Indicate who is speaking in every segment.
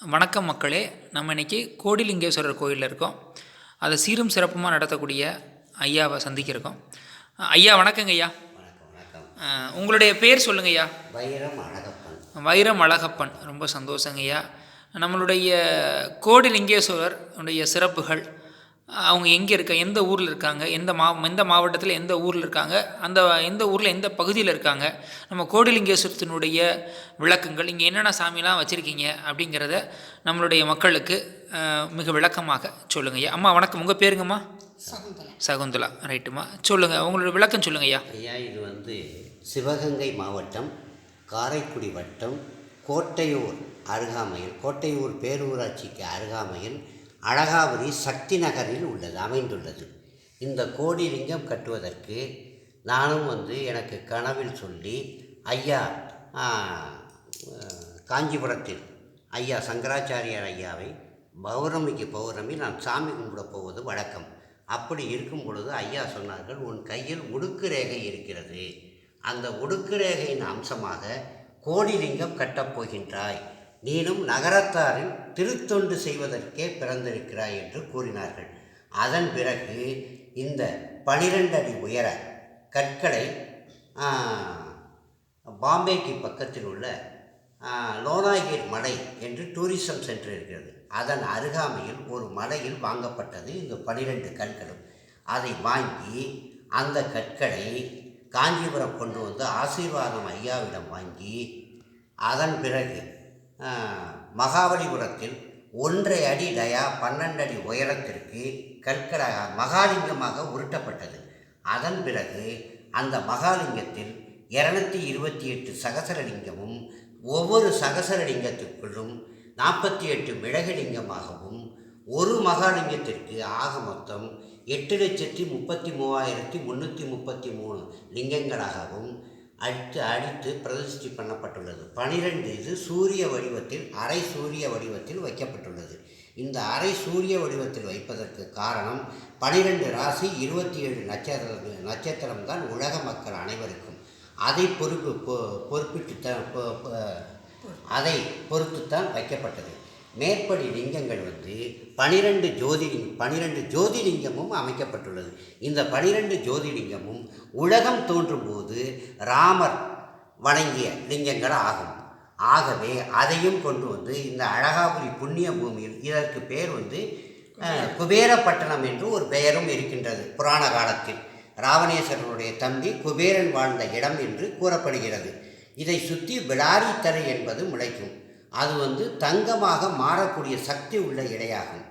Speaker 1: வணக்கம் மக்களே நம்ம இன்னைக்கு கோடிலிங்கேஸ்வரர் கோயிலில் இருக்கோம். அதை சீரும் சிறப்புமாக நடத்தக்கூடிய ஐயாவை சந்திக்க இருக்கோம் அஹ் ஐயா. வணக்கங்க ஐயா உங்களுடைய பேர் சொல்லுங்க ஐயா.
Speaker 2: வைரம் அழகப்பன்.
Speaker 1: வைரம் அழகப்பன். ரொம்ப சந்தோஷங்க ஐயா. நம்மளுடைய கோடிலிங்கேஸ்வரர் உடைய சிறப்புகள் அவங்க எங்கே இருக்க எந்த ஊரில் இருக்காங்க எந்த மா எந்த மாவட்டத்தில் எந்த ஊரில் இருக்காங்க அந்த எந்த ஊரில் எந்த பகுதியில் இருக்காங்க நம்ம கோடிலிங்கேஸ்வரத்தினுடைய விளக்கங்கள் இங்கே என்னென்ன சாமிலாம் வச்சுருக்கீங்க அப்படிங்கிறத நம்மளுடைய மக்களுக்கு மிக விளக்கமாக சொல்லுங்க ஐயா. அம்மா வணக்கம். உங்கள் பேருங்கம்மா?
Speaker 3: சகுந்தலா.
Speaker 1: சகுந்தலா. ரைட்டுமா சொல்லுங்கள் உங்களோட விளக்கம் சொல்லுங்க ஐயா.
Speaker 2: ஐயா இது வந்து சிவகங்கை மாவட்டம் காரைக்குடி வட்டம் கோட்டையூர் அருகாமையில் கோட்டையூர் பேரூராட்சிக்கு அருகாமையில் அழகாவதி சக்தி நகரில் உள்ளது அமைந்துள்ளது. இந்த கோடிலிங்கம் கட்டுவதற்கு நானும் வந்து எனக்கு கனவில் சொல்லி ஐயா காஞ்சிபுரத்தில் ஐயா சங்கராச்சாரியார் ஐயாவை பௌர்ணமிக்கு பௌர்ணமி நான் சாமி கும்பிட போவது வழக்கம். அப்படி இருக்கும் பொழுது ஐயா சொன்னார்கள் உன் கையில் ஒடுக்கு ரேகை இருக்கிறது. அந்த உடுக்கு ரேகையின் அம்சமாக கோடிலிங்கம் கட்டப் போகின்றாய். நீனும் நகரத்தாரில் திருத்தொண்டு செய்வதற்கே பிறந்திருக்கிறாய் என்று கூறினார்கள். அதன் பிறகு இந்த பனிரெண்டு அடி உயர கற்களை பாம்பேக்கு பக்கத்தில் உள்ள லோனாகிர் மலை என்று டூரிசம் சென்டர் இருக்கிறது. அதன் அருகாமையில் ஒரு மலையில் வாங்கப்பட்டது இந்த பனிரெண்டு கற்களும். அதை வாங்கி அந்த கற்களை காஞ்சிபுரம் கொண்டு வந்து ஆசீர்வாதம் ஐயாவிடம் வாங்கி அதன் பிறகு மகாபலிபுரத்தில் ஒன்றை அடி டயா பன்னெண்டு அடி உயரத்திற்கு கற்களாக மகாலிங்கமாக உருட்டப்பட்டது. அதன் பிறகு அந்த மகாலிங்கத்தில் இரநூத்தி இருபத்தி எட்டு சகசரலிங்கமும் ஒவ்வொரு சகசரலிங்கத்துக்குள்ளும் நாற்பத்தி எட்டு விலகலிங்கமாகவும் ஒரு மகாலிங்கத்திற்கு ஆக மொத்தம் எட்டு லட்சத்தி முப்பத்தி மூவாயிரத்தி முந்நூற்றி முப்பத்தி மூணு லிங்கங்களாகவும் அடித்து அடித்து பிரதிஷ்டி பண்ணப்பட்டுள்ளது. பனிரெண்டு இது சூரிய வடிவத்தில் அரை சூரிய வடிவத்தில் வைக்கப்பட்டுள்ளது. இந்த அரை சூரிய வடிவத்தில் வைப்பதற்கு காரணம் பனிரெண்டு ராசி இருபத்தி ஏழு நட்சத்திர நட்சத்திரம்தான் உலக மக்கள் அனைவருக்கும். அதை பொறுப்பு பொ- பொறுப்பிட்டுத்தான் பொ- அதை பொறுத்துத்தான் வைக்கப்பட்டது. மேற்படி லிங்கங்கள் வந்து பனிரெண்டு ஜோதிலிங் பனிரெண்டு ஜோதிலிங்கமும் அமைக்கப்பட்டுள்ளது. இந்த பனிரெண்டு ஜோதிலிங்கமும் உலகம் தோன்றும் போது ராமர் வணங்கிய லிங்கங்கள் ஆகும் ஆகவே அதையும் கொண்டு வந்து இந்த அழகாபுரி புண்ணிய பூமியில் இதற்கு பேர் வந்து குபேரப்பட்டணம் என்று ஒரு பெயரும் இருக்கின்றது புராண காலத்தில். ராவணேஸ்வரனுடைய தம்பி குபேரன் வாழ்ந்த இடம் என்று கூறப்படுகிறது. இதை சுற்றி விளாரித்தரை என்பது முளைக்கும். அது வந்து தங்கமாக மாறக்கூடிய சக்தி உள்ள இடையாகும்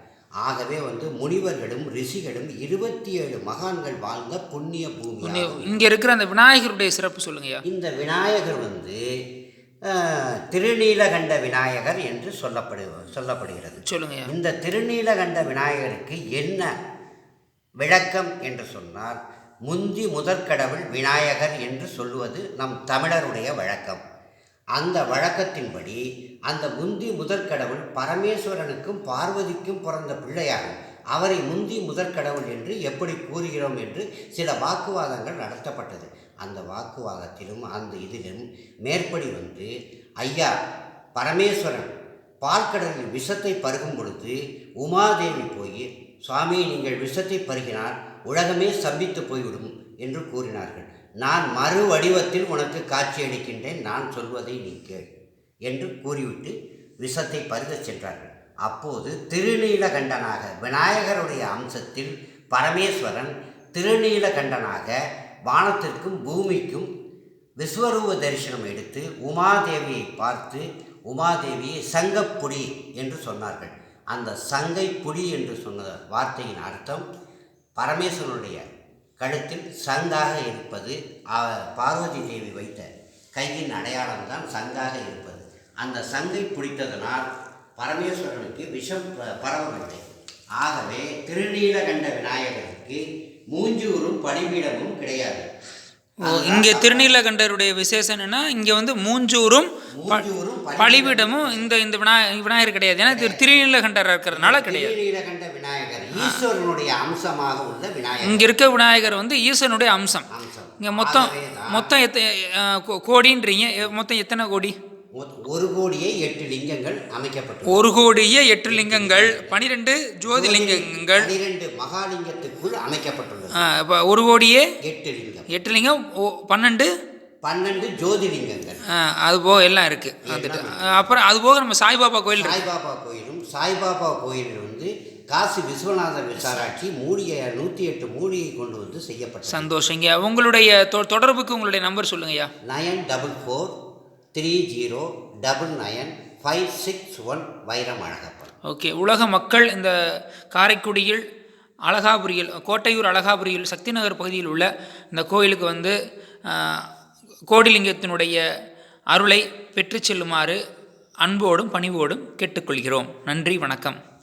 Speaker 2: ஆகவே வந்து முனிவர்களும் ரிஷிகளும் இருபத்தி ஏழு மகான்கள் வாழ்ந்த புண்ணிய பூமி.
Speaker 1: இங்கே இருக்கிற அந்த விநாயகருடைய சிறப்பு சொல்லுங்க
Speaker 2: இந்த விநாயகர் வந்து திருநீலகண்ட விநாயகர் என்று சொல்லப்படு சொல்லப்படுகிறது.
Speaker 1: சொல்லுங்க
Speaker 2: இந்த திருநீலகண்ட விநாயகருக்கு என்ன விளக்கம் என்று சொன்னால் முந்தி முதற்கடவுள் விநாயகர் என்று சொல்லுவது நம் தமிழருடைய வழக்கம். அந்த வழக்கத்தின்படி அந்த முந்தி முதற்கடவுள் பரமேஸ்வரனுக்கும் பார்வதிக்கும் பிறந்த பிள்ளையாகும். அவரை முந்தி முதற்கடவுள் என்று எப்படி கூறுகிறோம் என்று சில வாக்குவாதங்கள் நடத்தப்பட்டது. அந்த வாக்குவாதத்திலும் அந்த இதிலும் மேற்படி வந்து ஐயா பரமேஸ்வரன் பால்கடலில் விஷத்தை பருகும் பொழுது உமாதேவி போய் சுவாமி நீங்கள் விஷத்தை பருகினால் உலகமே சம்பித்து போய்விடும் என்று கூறினார்கள். நான் மறு வடிவத்தில் உனக்கு காட்சியளிக்கின்றேன் நான் சொல்வதை நீ கேள் என்று கூறிவிட்டு விஷத்தை பருகச் சென்றார்கள். அப்போது திருநீலகண்டனாக விநாயகருடைய அம்சத்தில் பரமேஸ்வரன் திருநீலகண்டனாக வானத்திற்கும் பூமிக்கும் விஸ்வரூப தரிசனம் எடுத்து உமாதேவியை பார்த்து உமாதேவியை சங்கப்புடி என்று சொன்னார்கள். அந்த சங்கை புடி என்று சொன்ன வார்த்தையின் அர்த்தம் பரமேஸ்வரனுடைய கழுத்தில் சங்காக இருப்பது பார்வதி தேவி வைத்த கையின் அடையாளம்தான் சங்காக இருப்பது. அந்த சங்கை பிடித்ததனால் பரமேஸ்வரனுக்கு விஷம் பரவவில்லை. ஆகவே திருநீலகண்ட விநாயகருக்கு மூஞ்சூரும் பலிபீடமும் கிடையாது.
Speaker 1: இங்கே திருநீலகண்டருடைய விசேஷம் என்னன்னா இங்கே வந்து மூஞ்சூரும் பலிபீடமும் இந்த இந்த விநாய விநாயகர் கிடையாது. ஏன்னா திருநீலகண்டர் இருக்கிறதுனால கிடையாது.
Speaker 2: திருநீலகண்ட விநாயகர் ஈஸ்வரனுடைய அம்சமாக உள்ள விநாயகர்.
Speaker 1: இங்கே இருக்க விநாயகர் வந்து ஈசனுடைய அம்சம். இங்கே மொத்தம் மொத்தம் எத்த கோடின்றீங்க. மொத்தம் எத்தனை கோடி?
Speaker 2: ஒரு கோடியே எட்டு லிங்கங்கள் அமைக்கப்பட்டுள்ளது.
Speaker 1: ஒரு கோடியே எட்டு லிங்கங்கள் பனிரெண்டு ஜோதி லிங்கங்கள்
Speaker 2: பனிரெண்டு மகாலிங்கத்துக்குள் அமைக்கப்பட்டுள்ளது.
Speaker 1: இப்போ ஒரு கோடியே
Speaker 2: எட்டு லிங்கம்.
Speaker 1: எட்டு லிங்கம் பன்னெண்டு?
Speaker 2: பன்னெண்டு ஜோதிலிங்கங்கள்.
Speaker 1: அது போக எல்லாம் இருக்குது அப்புறம் அது போக நம்ம சாய்பாபா கோயில்
Speaker 2: சாய்பாபா கோயிலும் சாய்பாபா கோயிலில் வந்து காசி விஸ்வநாதர் விசாராட்சி மூலிகை நூற்றி எட்டு மூலிகை கொண்டு வந்து செய்யப்பட்டது.
Speaker 1: சந்தோஷங்க. உங்களுடைய தொடர்புக்கு உங்களுடைய நம்பர் சொல்லுங்கய்யா.
Speaker 2: Nine double four three zero double nine five six one Vairam Alagappan.
Speaker 1: Okay. உலக மக்கள் இந்த காரைக்குடியில் அழகாபுரியில் கோட்டையூர் அழகாபுரியில் சக்தி நகர் பகுதியில் உள்ள இந்த கோயிலுக்கு வந்து கோடிலிங்கத்தினுடைய அருளை பெற்றுச் செல்லுமாறு அன்போடும் பணிவோடும் கேட்டுக்கொள்கிறோம். நன்றி வணக்கம்.